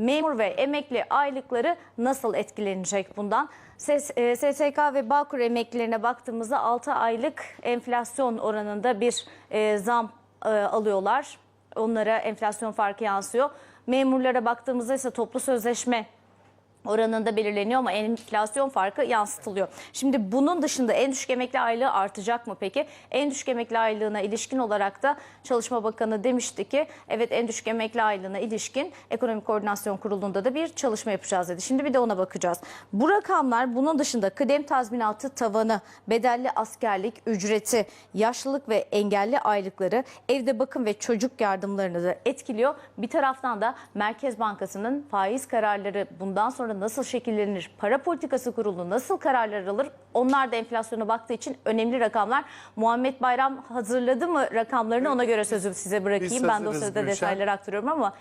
Memur ve emekli aylıkları nasıl etkilenecek bundan? Ses- e, SSK ve Bağkur emeklilerine baktığımızda 6 aylık enflasyon oranında bir e, zam e, alıyorlar. Onlara enflasyon farkı yansıyor. Memurlara baktığımızda ise toplu sözleşme oranında belirleniyor ama enflasyon farkı yansıtılıyor. Şimdi bunun dışında en düşük emekli aylığı artacak mı peki? En düşük emekli aylığına ilişkin olarak da Çalışma Bakanı demişti ki evet en düşük emekli aylığına ilişkin Ekonomik Koordinasyon Kurulu'nda da bir çalışma yapacağız dedi. Şimdi bir de ona bakacağız. Bu rakamlar bunun dışında kıdem tazminatı tavanı, bedelli askerlik ücreti, yaşlılık ve engelli aylıkları, evde bakım ve çocuk yardımlarını da etkiliyor. Bir taraftan da Merkez Bankası'nın faiz kararları bundan sonra nasıl şekillenir, para politikası kurulu nasıl kararlar alır? Onlar da enflasyona baktığı için önemli rakamlar. Muhammed Bayram hazırladı mı rakamlarını ona göre sözü size bırakayım. Ben Gülşen. detayları aktarıyorum ama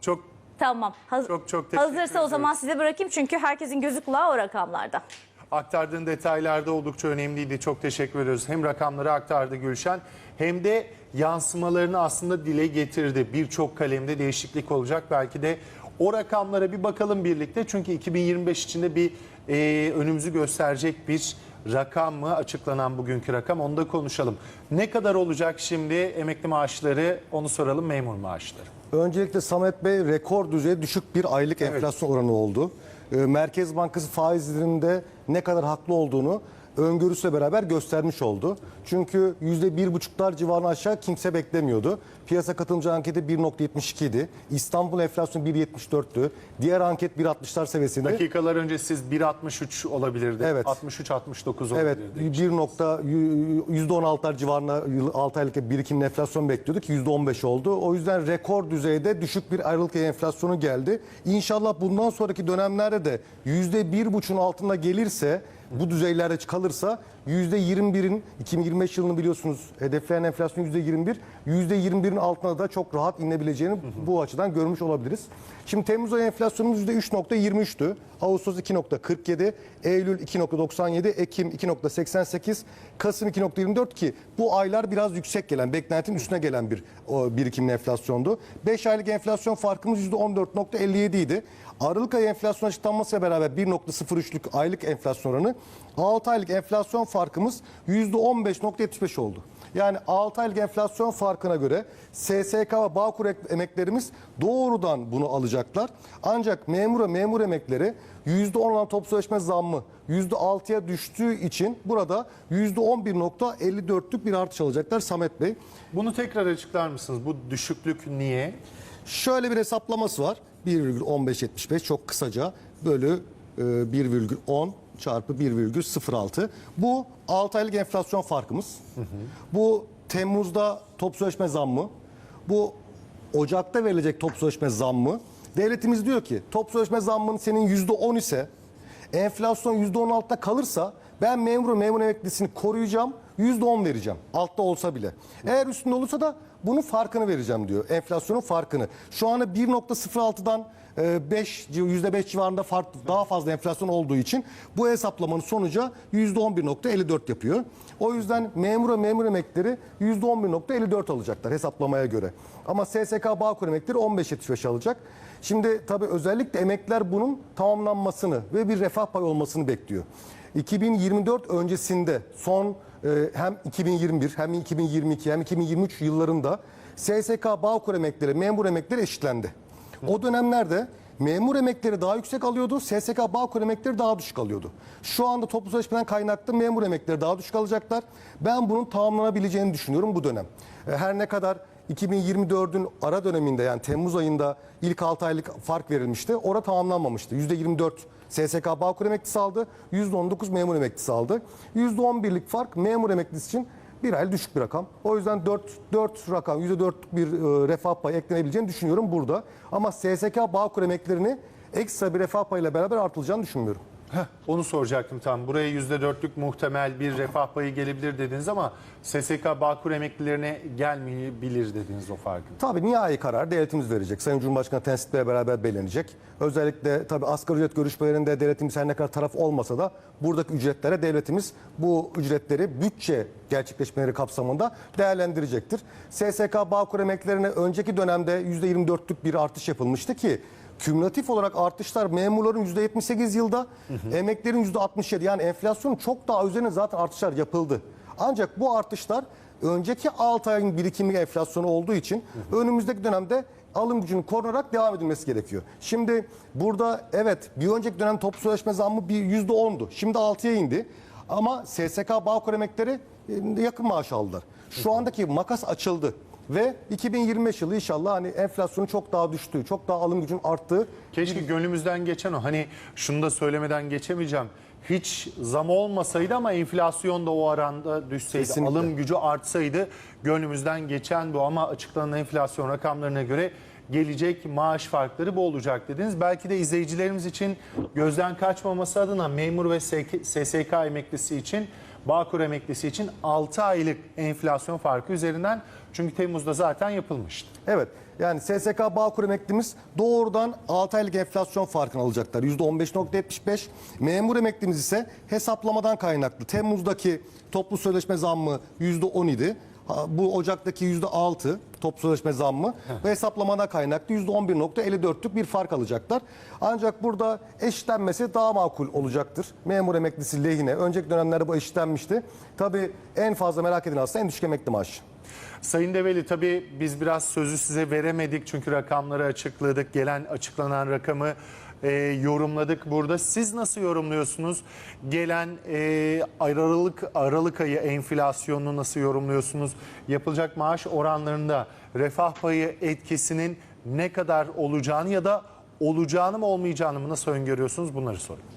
Çok tamam. Haz- Çok çok teşekkür Hazırsa o zaman size bırakayım çünkü herkesin gözü kulağı o rakamlarda. aktardığın detaylarda oldukça önemliydi. Çok teşekkür ediyoruz. Hem rakamları aktardı Gülşen hem de yansımalarını aslında dile getirdi. Birçok kalemde değişiklik olacak. Belki de o rakamlara bir bakalım birlikte. Çünkü 2025 içinde bir e, önümüzü gösterecek bir rakam mı açıklanan bugünkü rakam onu da konuşalım. Ne kadar olacak şimdi emekli maaşları onu soralım memur maaşları. Öncelikle Samet Bey rekor düzey düşük bir aylık enflasyon oranı oldu. Ee, Merkez Bankası faizlerinde ne kadar haklı olduğunu öngörüsüyle beraber göstermiş oldu. Çünkü %1,5'lar civarına aşağı kimse beklemiyordu. Piyasa katılımcı anketi 1.72 idi. İstanbul enflasyonu 1.74'tü. Diğer anket 1.60'lar seviyesinde. Dakikalar önce siz 1.63 olabilirdi. Evet. 63-69 Evet, olabilirdi. 1 nokta %16'lar civarında yıl 6 aylık birikim enflasyon bekliyorduk. %15 oldu. O yüzden rekor düzeyde düşük bir ayrılık enflasyonu geldi. İnşallah bundan sonraki dönemlerde de %1,5'un altında gelirse bu düzeylerde kalırsa %21'in 2025 yılını biliyorsunuz hedeflenen enflasyon %21. %21'in altına da çok rahat inebileceğini bu açıdan görmüş olabiliriz. Şimdi Temmuz ayı enflasyonumuz %3.23'tü. Ağustos 2.47, Eylül 2.97, Ekim 2.88, Kasım 2.24 ki bu aylar biraz yüksek gelen, beklentinin üstüne gelen bir o, birikimli enflasyondu. 5 aylık enflasyon farkımız %14.57 idi. Aralık ayı enflasyon açıklanmasıyla beraber 1.03'lük aylık enflasyon oranı, 6 aylık enflasyon farkımız %15.75 oldu. Yani 6 aylık enflasyon farkına göre SSK ve Bağkur ek- emeklerimiz doğrudan bunu alacaklar. Ancak memura memur emekleri %10 olan top sözleşme zammı %6'ya düştüğü için burada %11.54'lük bir artış alacaklar Samet Bey. Bunu tekrar açıklar mısınız? Bu düşüklük niye? Şöyle bir hesaplaması var. 1,1575 çok kısaca bölü e, 1,10 çarpı 1,06. Bu 6 aylık enflasyon farkımız. Bu Temmuz'da top sözleşme zammı. Bu Ocak'ta verilecek top sözleşme zammı. Devletimiz diyor ki top sözleşme zammın senin %10 ise enflasyon %16'da kalırsa ben memuru memur emeklisini koruyacağım %10 vereceğim altta olsa bile. Eğer üstünde olursa da bunun farkını vereceğim diyor enflasyonun farkını. Şu anda 1.06'dan e, 5 %5 civarında fark daha fazla enflasyon olduğu için bu hesaplamanın sonucu %11.54 yapıyor. O yüzden memura memur emekleri %11.54 alacaklar hesaplamaya göre. Ama SSK Bağkur emekleri 15.75 alacak. Şimdi tabii özellikle emekler bunun tamamlanmasını ve bir refah payı olmasını bekliyor. 2024 öncesinde son e, hem 2021 hem 2022 hem 2023 yıllarında SSK Bağkur emekleri, memur emekleri eşitlendi. O dönemlerde memur emekleri daha yüksek alıyordu, SSK Bağkur emekleri daha düşük alıyordu. Şu anda toplu sözleşmeden kaynaklı memur emekleri daha düşük alacaklar. Ben bunun tamamlanabileceğini düşünüyorum bu dönem. E, Her ne kadar 2024'ün ara döneminde yani Temmuz ayında ilk 6 aylık fark verilmişti. Orada tamamlanmamıştı. %24 SSK Bağkur emeklisi aldı. %19 memur emeklisi aldı. %11'lik fark memur emeklisi için bir ay düşük bir rakam. O yüzden 4, 4 rakam, %4 bir e, refah payı eklenebileceğini düşünüyorum burada. Ama SSK Bağkur emeklerini ekstra bir refah payıyla beraber artılacağını düşünmüyorum. Heh, onu soracaktım tam. Buraya %4'lük muhtemel bir refah payı gelebilir dediniz ama SSK Bağkur emeklilerine gelmeyebilir dediniz o farkın. Tabii nihai karar devletimiz verecek. Sayın Cumhurbaşkanı tensitle beraber belirlenecek. Özellikle tabii asgari ücret görüşmelerinde devletimiz her ne kadar taraf olmasa da buradaki ücretlere devletimiz bu ücretleri bütçe gerçekleşmeleri kapsamında değerlendirecektir. SSK Bağkur emeklerine önceki dönemde %24'lük bir artış yapılmıştı ki Kümülatif olarak artışlar memurların %78 yılda, emeklerin %67 yani enflasyonun çok daha üzerine zaten artışlar yapıldı. Ancak bu artışlar önceki 6 ayın birikimi enflasyonu olduğu için önümüzdeki dönemde alım gücünün korunarak devam edilmesi gerekiyor. Şimdi burada evet bir önceki dönem toplu sözleşme zammı bir %10'du. Şimdi 6'ya indi. Ama SSK Bağkur emekleri e, yakın maaş aldılar. Şu andaki makas açıldı. Ve 2025 yılı inşallah hani enflasyonun çok daha düştüğü, çok daha alım gücünün arttığı Keşke gönlümüzden geçen o. Hani şunu da söylemeden geçemeyeceğim. Hiç zam olmasaydı ama enflasyon da o aranda düşseydi, Kesinlikle. alım gücü artsaydı gönlümüzden geçen bu ama açıklanan enflasyon rakamlarına göre gelecek maaş farkları bu olacak dediniz. Belki de izleyicilerimiz için gözden kaçmaması adına memur ve SSK emeklisi için Bağkur emeklisi için 6 aylık enflasyon farkı üzerinden çünkü Temmuz'da zaten yapılmıştı. Evet. Yani SSK Bağkur emeklimiz doğrudan 6 aylık enflasyon farkını alacaklar. %15.75. Memur emeklimiz ise hesaplamadan kaynaklı. Temmuz'daki toplu sözleşme zammı %10 idi. Bu Ocak'taki %6 toplu sözleşme zammı ve hesaplamadan kaynaklı %11.54'lük bir fark alacaklar. Ancak burada eşitlenmesi daha makul olacaktır. Memur emeklisi lehine. Önceki dönemlerde bu eşitlenmişti. Tabii en fazla merak edilen aslında en düşük emekli maaşı. Sayın Develi tabii biz biraz sözü size veremedik çünkü rakamları açıkladık. Gelen açıklanan rakamı e, yorumladık burada. Siz nasıl yorumluyorsunuz? Gelen e, Aralık Aralık ayı enflasyonunu nasıl yorumluyorsunuz? Yapılacak maaş oranlarında refah payı etkisinin ne kadar olacağını ya da olacağını mı olmayacağını mı nasıl öngörüyorsunuz? Bunları sorayım.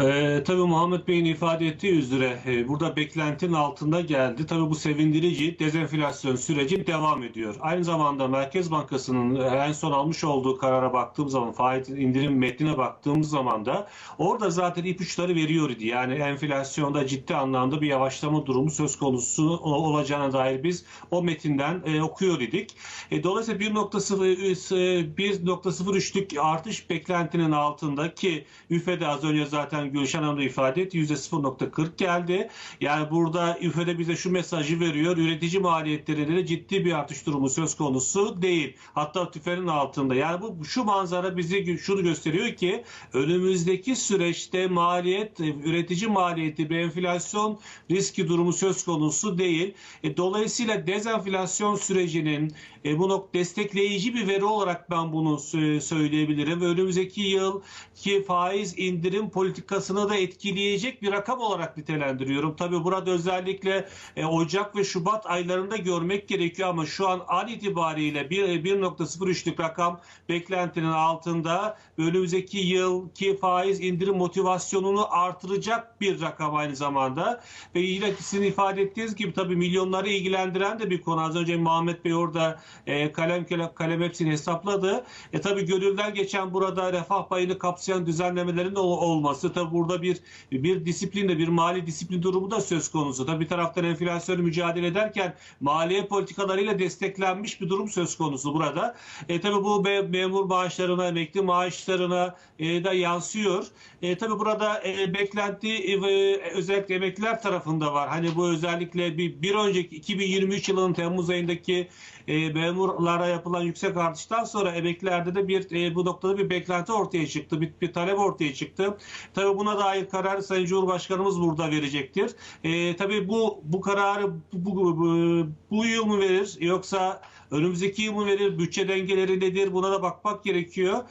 Ee, tabii Muhammed Bey'in ifade ettiği üzere e, burada beklentinin altında geldi. Tabii bu sevindirici dezenflasyon süreci devam ediyor. Aynı zamanda Merkez Bankası'nın e, en son almış olduğu karara baktığım zaman, faiz indirim metnine baktığımız zaman da orada zaten ipuçları veriyor idi. Yani enflasyonda ciddi anlamda bir yavaşlama durumu söz konusu olacağına dair biz o metinden e, okuyor idik. E, dolayısıyla 1.0 1.03'lük artış beklentinin altında ki üfede az önce zaten Gülşen Hanım da ifade etti %0.40 geldi. Yani burada üfede bize şu mesajı veriyor. Üretici maliyetlerinde de ciddi bir artış durumu söz konusu değil. Hatta tüfenin altında. Yani bu şu manzara bize gö- şunu gösteriyor ki önümüzdeki süreçte maliyet, e, üretici maliyeti bir enflasyon riski durumu söz konusu değil. E, dolayısıyla dezenflasyon sürecinin e, bunu destekleyici bir veri olarak ben bunu sö- söyleyebilirim. Önümüzdeki yıl ki faiz indirim politikasını da etkileyecek bir rakam olarak nitelendiriyorum. Tabii burada özellikle e, Ocak ve Şubat aylarında görmek gerekiyor ama şu an an itibariyle bir- 1.03'lük rakam beklentinin altında önümüzdeki yıl ki faiz indirim motivasyonunu artıracak bir rakam aynı zamanda ve yine sizin ifade ettiğiniz gibi tabii milyonları ilgilendiren de bir konu. Az önce Muhammed Bey orada e, kalem kalem, hepsini hesapladı. E tabii gönülden geçen burada refah payını kapsayan düzenlemelerin ol- olması tabii burada bir bir disiplinde bir mali disiplin durumu da söz konusu. Tabii bir taraftan enflasyonu mücadele ederken maliye politikalarıyla desteklenmiş bir durum söz konusu burada. E tabii bu me- memur maaşlarına, emekli maaşlarına e, da yansıyor. E, tabii burada e, beklenti e, ve özellikle emekliler tarafında var. Hani bu özellikle bir, bir önceki 2023 yılının Temmuz ayındaki e, memurlara yapılan yüksek artıştan sonra emeklilerde de bir e, bu noktada bir beklenti ortaya çıktı. Bir, bir talep ortaya çıktı. Tabii buna dair karar Sayın Cumhurbaşkanımız burada verecektir. E, tabii bu bu kararı bu, bu, bu yıl mı verir yoksa önümüzdeki yıl mı verir? Bütçe dengeleri nedir? Buna da bakmak gerekiyor.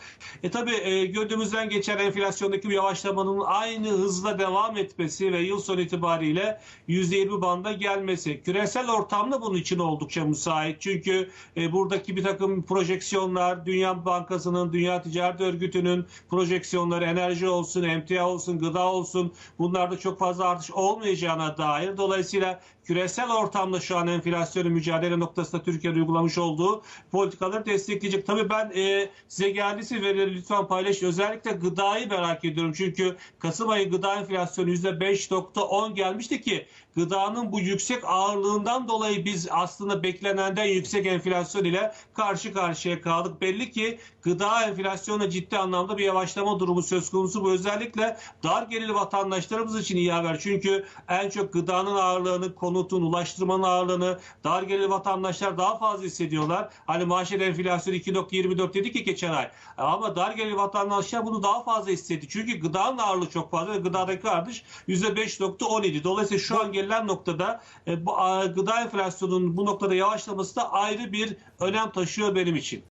E tabii e, gönlümüzden geçen enflasyondaki bir yavaşlamanın aynı hızla devam etmesi ve yıl sonu itibariyle %20 banda gelmesi. Küresel ortamda bunun için oldukça müsait. Çünkü e, buradaki bir takım projeksiyonlar, Dünya Bankası'nın, Dünya Ticaret Örgütü'nün projeksiyonları, enerji olsun, emtia olsun, gıda olsun bunlarda çok fazla artış olmayacağına dair. Dolayısıyla küresel ortamda şu an enflasyonu mücadele noktasında Türkiye'de uygulamış olduğu politikaları destekleyecek. Tabii ben e, size geldiyse verileri lütfen paylaşın. Özellikle gıdayı merak ediyorum. Çünkü Kasım ayı gıda enflasyonu %5.10 gelmişti ki gıdanın bu yüksek ağırlığından dolayı biz aslında beklenenden yüksek enflasyon ile karşı karşıya kaldık. Belli ki gıda enflasyonuna ciddi anlamda bir yavaşlama durumu söz konusu. Bu özellikle dar gelirli vatandaşlarımız için iyi haber. Çünkü en çok gıdanın ağırlığını, konutun, ulaştırmanın ağırlığını dar gelirli vatandaşlar daha fazla hissediyorlar. Hani maaşet enflasyonu 2.24 dedik ki geçen ay. Ama dar gelirli vatandaşlar bunu daha fazla hissetti. Çünkü gıdanın ağırlığı çok fazla ve gıdadaki artış %5.17. Dolayısıyla şu an gelinen noktada e, gıda enflasyonunun bu noktada yavaşlaması da ayrı bir önem taşıyor benim için.